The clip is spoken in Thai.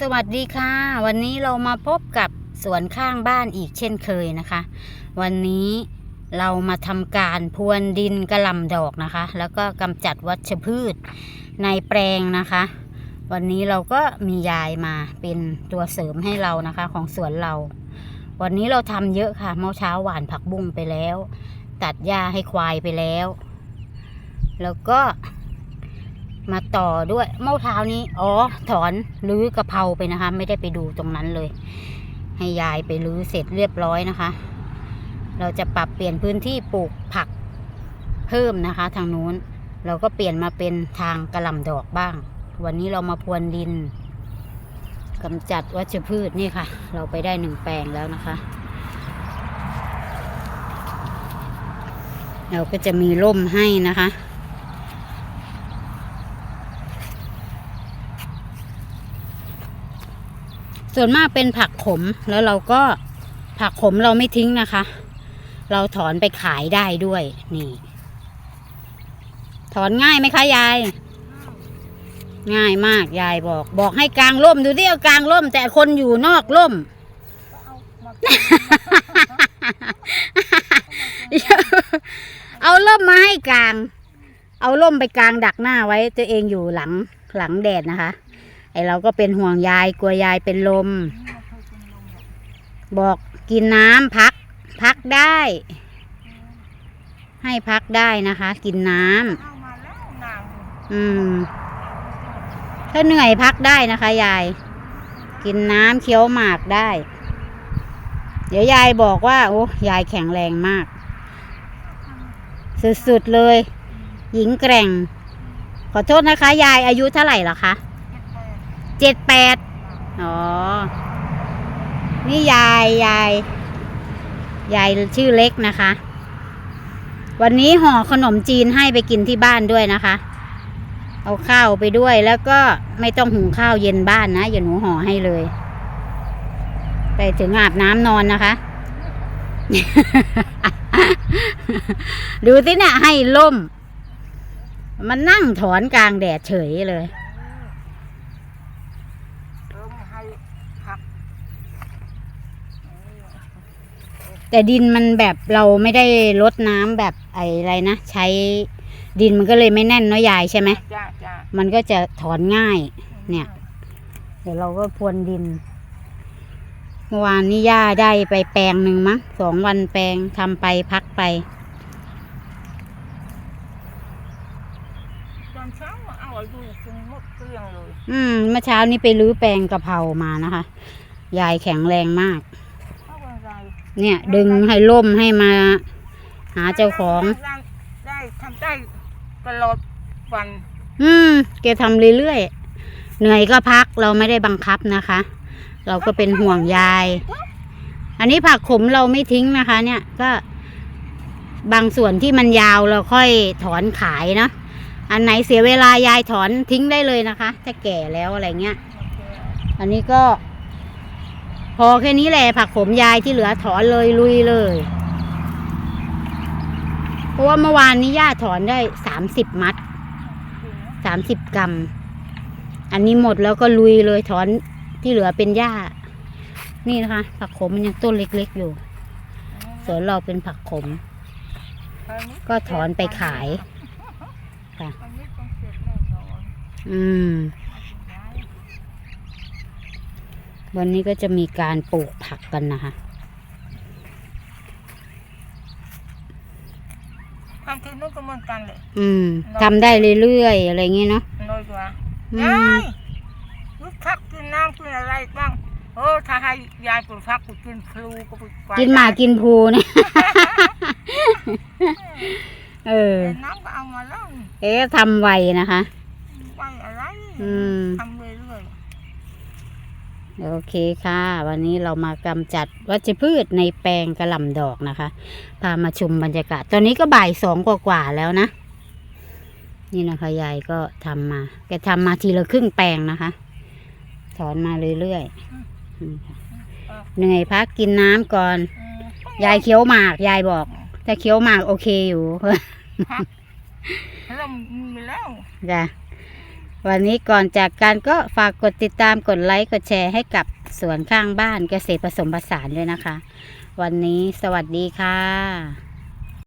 สวัสดีค่ะ วันนี้เรามาพบกับสวนข้างบ้านอีกเช่นเคยนะคะ วันนี้เรามาทำการพรวนดินกระลำดอกนะคะ แล้วก็กำจัดวัชพืชในแปลงนะคะ วันนี้เราก็มียายมาเป็นตัวเสริมให้เรานะคะของสวนเรา วันนี้เราทำเยอะค่ะเมื่อเช้าหว่านผักบุ้งไปแล้ว ตัดหญ้าให้ควายไปแล้ว แล้วก็ มาต่อด้วยเมื่อเช้านี้ อ๋อ ถอนรื้อกระเพราไปนะคะ ไม่ได้ไปดูตรงนั้นเลย ให้ยายไปรื้อเสร็จเรียบร้อยนะคะ เราจะปรับเปลี่ยนพื้นที่ปลูกผักเพิ่มนะคะ ทางนู้น เราก็เปลี่ยนมาเป็นทางกระหล่ำดอกบ้าง วันนี้เรามาพรวนดินกำจัดวัชพืชนี่ค่ะ เราไปได้หนึ่งแปลงแล้วนะคะ เราก็จะมีร่มให้นะคะ ส่วนมากเป็นผักขมแล้วเราก็ผักขมเราไม่ทิ้งนะคะ เราถอนไปขายได้ด้วยนี่ ถอนง่ายไหมคะยาย ง่ายมากยายบอก บอกให้กลางร่มดูที่เอากลางร่ม แต่คนอยู่นอกร่มเอาร่มมาให้กลาง เอาร่มไปกลางดักหน้าไว้ ตัวเองอยู่หลังหลังแดดนะคะ ไอเราก็เป็นห่วงยายกลัวยายเป็นลม บอกกินน้ำพัก พักได้ ให้พักได้นะคะ กินน้ำอืม ถ้าเหนื่อยพักได้นะคะ ยาย กินน้ำเคี้ยวหมากได้ เดี๋ยวยายบอกว่า โอ้ยายแข็งแรงมาก สุดๆเลย หญิงแกร่ง ขอโทษนะคะ ยายอายุเท่าไหร่ละคะ เจ็ดแปดอ๋อ นี่ยายยายยายชื่อเล็กนะคะ วันนี้ห่อขนมจีนให้ไปกินที่บ้านด้วยนะคะ เอาข้าวไปด้วยแล้วก็ไม่ต้องหุงข้าวเย็นบ้านนะอย่าหนูห่อให้เลย ไปถึงอาบน้ำนอนนะคะ ดูสิเนี่ยให้ล่ม มันนั่งถอนกลางแดดเฉยเลย เออมาให้พัก แต่ดินมันแบบเราไม่ได้ลดน้ำแบบไออะไรนะใช้ดินมันก็เลยไม่แน่นเนาะยายใช่ไหมจ้าจ้ามันก็จะถอนง่าย เนี่ย เดี๋ยวเราก็พรวนดินเมื่อวานนี้ย่าได้ไปแปลงหนึ่งมั้งสองวันแปลงทำไปพักไปตอนเช้าเอาไว้ดูจนหมดเกลี้ยงเลย อืมเมื่อเช้านี้ไปรื้อแปลงกะเพรามานะคะ ยายแข็งแรงมากเอาไว้ไร เนี่ย ดึงให้ล่มให้มา หาเจ้าของ ได้ได้ทำได้ตลอดวัน อืมแกทำเรื่อยๆเหนื่อยก็พักเราไม่ได้บังคับนะคะ เราก็เป็นห่วงยาย อันนี้ผักขมเราไม่ทิ้งนะคะ เนี่ยก็ บางส่วนที่มันยาวเราค่อยถอนขายเนาะอันไหนเสียเวลายายถอนทิ้งได้เลยนะคะ ถ้าแก่แล้วอะไรเงี้ย อันนี้ก็ พอแค่นี้แหละผักขมยายที่เหลือถอนเลยลุยเลย เพราะว่าเมื่อวานนี้ย่าถอนได้สามสิบมัดสามสิบกรัม อันนี้หมดแล้วก็ลุยเลยถอนที่เหลือเป็นหญ้า นี่นะคะ ผักขมมันยังต้นเล็กๆอยู่ส่วนเราเป็นผักขม ก็ถอนไปขายค่ะวันนี้ต้องเสร็จแน่นอนอืม วันนี้ก็จะมีการปลูกผักกันนะคะทำทีนู้นก็เหมือนกันเลยอืมทำได้เรื่อยๆอะไรเงี้ยเนาะน้อยกว่าอืยามยลูกพักกินน้ำกินอะไรบ้างโอ้ถ้าให้ยายปลูกพักปลูกกินพลูก็ปลูกไปกินหมากกินภูเนี่ยเออ แต่น้ำก็เอามาแล้วเอ๊ะทำไวนะคะ ไปอะไรอืม ทำเรื่อย โอเคค่ะ วันนี้เรามากำจัดวัชพืชในแปลงกระหล่ำดอกนะคะ พามาชมบรรยากาศ ตอนนี้ก็บ่ายสองกว่าๆแล้วนะ นี่นะคะยายก็ทำมาแกทำมาทีละครึ่งแปลงนะคะ ถอนมาเรื่อยๆอืมค่ะเหนื่อยพักกินน้ำก่อนๆอืมยายเคี้ยวหมากยายบอกถ้าเคี้ยวหมากโอเคอยู่เรามีแล้วจ้ะ วันนี้ก่อนจากกันก็ฝากกดติดตามกดไลค์กดแชร์ให้กับสวนข้างบ้านเกษตรผสมผสานด้วยนะคะ วันนี้สวัสดีค่ะ